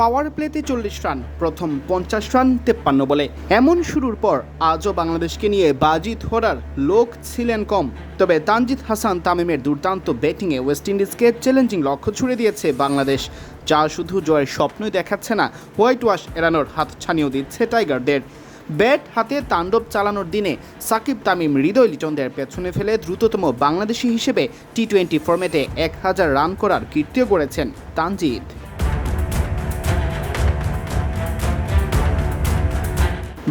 পাওয়ার প্লেতে চল্লিশ রান, প্রথম পঞ্চাশ রান তেপ্পান্ন বলে। এমন শুরুর পর আজও বাংলাদেশকে নিয়ে বাজি ধরার লোক ছিলেন কম। তবে তানজিদ হাসান তামিমের দুর্দান্ত ব্যাটিংয়ে ওয়েস্ট ইন্ডিজকে চ্যালেঞ্জিং লক্ষ্য ছুড়ে দিয়েছে বাংলাদেশ, যা শুধু জয়ের স্বপ্নই দেখাচ্ছে না, হোয়াইট ওয়াশ এড়ানোর হাত ছানিয়েও দিচ্ছে টাইগারদের। ব্যাট হাতে তাণ্ডব চালানোর দিনে সাকিব তামিম হৃদয় লিটনদের পেছনে ফেলে দ্রুততম বাংলাদেশি হিসেবে টি টোয়েন্টি ফরম্যাটে এক হাজার রান করার কীর্তিও গড়েছেন তানজিদ।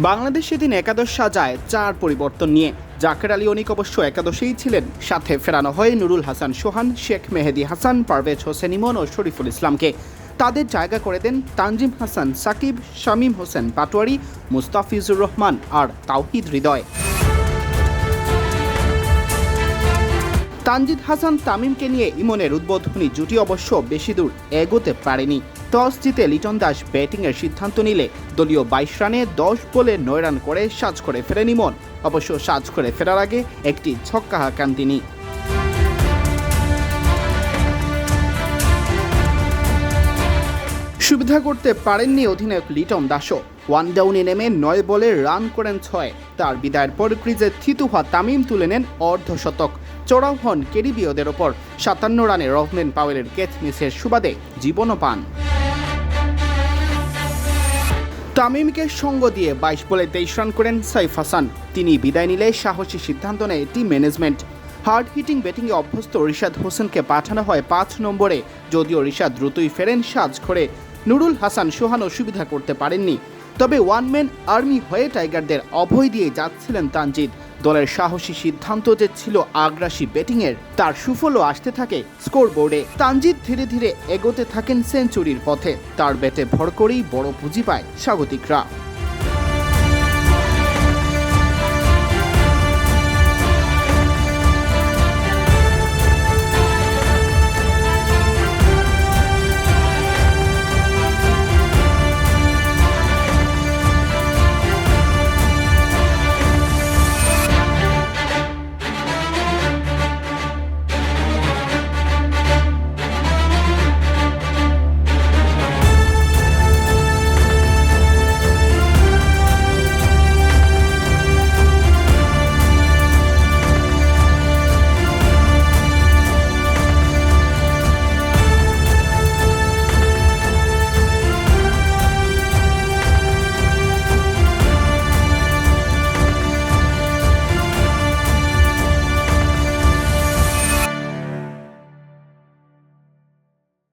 বাংলাদেশ সেদিন একাদশ সাজায় চার পরিবর্তন নিয়ে। জাকের আলী অনিক অবশ্য একাদশেই ছিলেন। সাথে ফেরানো হয় নুরুল হাসান সোহান, শেখ মেহেদি হাসান, পারভেজ হোসেন ইমন ও শরীফুল ইসলামকে। তাদের জায়গা করে দেন তানজিম হাসান, সাকিব, শামীম হোসেন পাটোয়ারি, মুস্তাফিজুর রহমান আর তাওহিদ হৃদয়। তানজিদ হাসান, তামিমকে নিয়ে ইমনের উদ্বোধনী জুটি অবশ্য বেশি দূর এগোতে পারেনি। টস জিতে লিটন দাস ব্যাটিংয়ের সিদ্ধান্ত নিলে দলীয় বাইশ রানে দশ বলে নয় রান করে সাজ করে ফেরেন ইমন অবশ্য সাজ করে ফেরার আগে একটি ছক্কা হাঁকান তিনি। সুবিধা করতে পারেননি অধিনায়ক লিটন দাসও। ওয়ান ডাউনে নেমে নয় বলে রান করেন ছয়। তার বিদায়ের পর ক্রিজে থিতু হওয়া তামিম তুলে নেন অর্ধশতক। চড়াও হন কেরিবীয়দের ওপর। সাতান্ন রানে রহমেন পাওয়েলের ক্যাচ মিসের সুবাদে জীবনও পান। তামিমকে সঙ্গ দিয়ে বাইশ বলে তেইশ রান করেন সাইফ হাসান। তিনি বিদায় নিলে সাহসী সিদ্ধান্ত নেয় টিম ম্যানেজমেন্ট। হার্ড হিটিং ব্যাটিংয়ে অভ্যস্ত রিশাদ হোসেনকে পাঠানো হয় পাঁচ নম্বরে, যদিও রিশাদ দ্রুতই ফেরেন সাজ করে নুরুল হাসান সোহানও সুবিধা করতে পারেননি। তবে ওয়ানম্যান আর্মি হয়ে টাইগারদের অভয় দিয়ে যাচ্ছিলেন তানজিদ দলের সাহসী সিদ্ধান্ত যে ছিল আগ্রাসী ব্যাটিংয়ের, তার সুফলও আসতে থাকে স্কোর বোর্ডে তানজিদ ধীরে ধীরে এগোতে থাকেন সেঞ্চুরির পথে। তার ব্যাটে ভর করেই বড় পুঁজি পায় স্বাগতিকরা।